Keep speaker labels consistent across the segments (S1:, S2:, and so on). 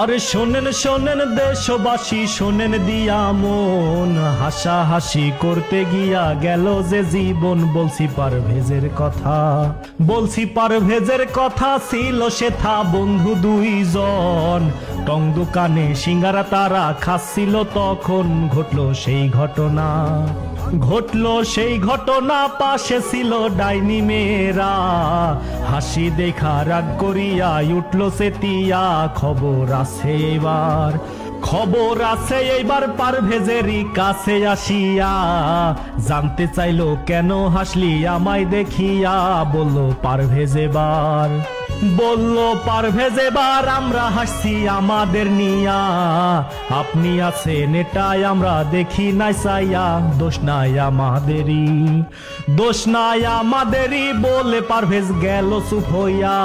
S1: আরে শোনেন শোনেন দেশবাসী, শোনেন দিয়া মন। হাসা হাসি করতে গিয়া গেল যে জীবন, বলছি পারভেজের কথা। বলছি পারভেজের কথা ছিল সেথা বন্ধু দুইজন। টং দোকানে সিঙ্গারা তারা খাচ্ছিল, তখন ঘটল সেই ঘটনা। ঘটলো সেই ঘটনা, পাশে ছিল ডাইনি মেয়েরা। হাসি দেখা, রাগ করিয়া উঠল সেতিয়া খবর আছে এবার, খবর আছে এইবার পারভেজেরই কাছে আসিয়া। জানতে চাইলো কেন হাসলি আমায় দেখিয়া, বলল পারভেজ এবার। বলল, পারভেজ, এবার আমরা হাসছি আমাদের নিয়া। আপনি আছেন, এটাই আমরা দেখি নাই চাইয়া দোষ নাই আমাদেরই, দোষ নাই আমাদেরই বলে পারভেজ গেল চুপ হইয়া।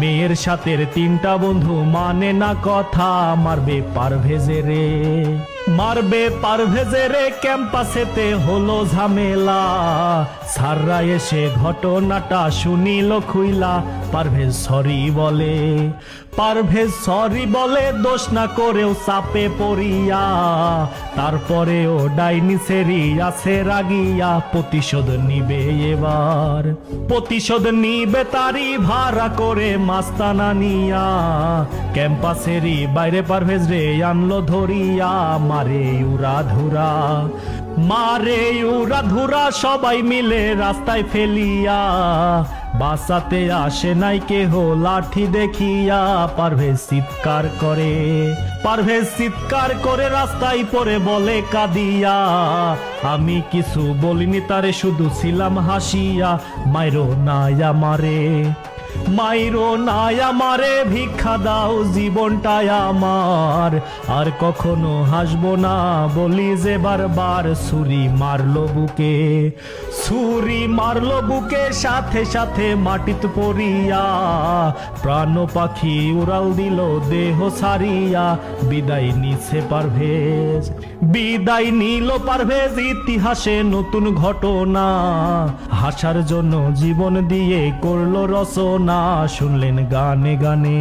S1: মেয়ের সাথে তিনটা বন্ধু মানে না কথা, মারবে পারভেজে রে মারবে পারভেজে রে ক্যাম্পাসেতে হলো ঝামেলা। সাররা এসে ঘটনাটা শুনিল খুইলা। পারভেজ সরি বলে। পারভেজ সরি বলে দোষ না করেও চাপে পড়িয়া। তারপরেও ডাইনি সেরি আছে রাগিয়া। প্রতিশোধ নিবে এবার। প্রতিশোধ নিবে তারি ভাড়া করে মাস্তানা নিয়া। ক্যাম্পাসেরই বাইরে পারভেজ রে আনলো ধরিয়া। মারে উড়া ধুরা মারে উড়া ধুরা সবাই মিলে রাস্তায় ফেলিয়া, বাসাতে আসে নাই কেহ, লাঠি দেখিয়া পারভে চিৎকার করে পারভে চিৎকার করে রাস্তায় পরে বলে কাঁদিয়া, আমি কিছু বলিনি তারে, শুধু ছিলাম হাসিয়া, মাইরো নাই আমারে। মাইরো নাই আমারে, ভিক্ষা দাও জীবনটাই আমার। আর কখনো হাসবো না, বলি যে বারবার ছুরি মারলো বুকে। ছুরি মারলো বুকে, সাথে সাথে মাটিত পড়িয়া প্রাণ পাখি উড়াল দিল, দেহ সারিয়া বিদায় নিছে পারভেজ। বিদায় নিল পারভেজ, ইতিহাসে নতুন ঘটনা। হাসার জন্য জীবন দিয়ে করল রচনা। শুনলেন গানে গানে।